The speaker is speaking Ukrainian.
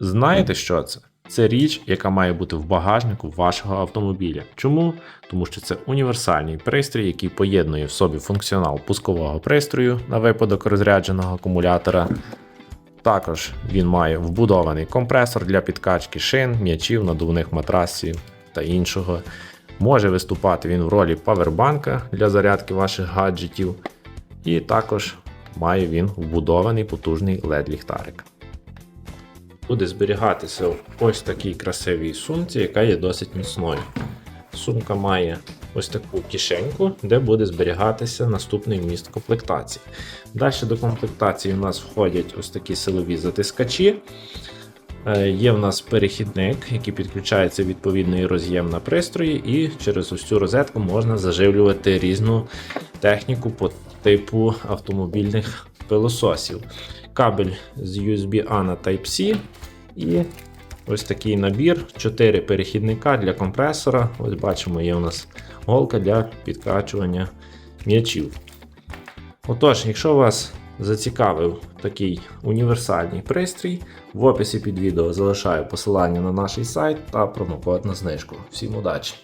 Знаєте, що це? Це річ, яка має бути в багажнику вашого автомобіля. Чому? Тому що це універсальний пристрій, який поєднує в собі функціонал пускового пристрою на випадок розрядженого акумулятора. Також він має вбудований компресор для підкачки шин, м'ячів, надувних матрасів та іншого. Може виступати він в ролі павербанка для зарядки ваших гаджетів. І також має він вбудований потужний LED-ліхтарик. Буде зберігатися в ось такій красивій сумці, яка є досить міцною. Сумка має ось таку кишеньку, де буде зберігатися наступний вміст комплектації. Далі до комплектації у нас входять ось такі силові затискачі. Е, Є в нас перехідник, який підключається відповідний роз'єм на пристрої, і через ось цю розетку можна заживлювати різну техніку по типу автомобільних пилососів. Кабель з USB-A на Type-C і ось такий набір, 4 перехідника для компресора. Ось бачимо, є у нас голка для підкачування м'ячів. Отож, якщо вас зацікавив такий універсальний пристрій, в описі під відео залишаю посилання на наш сайт та промокод на знижку. Всім удачі!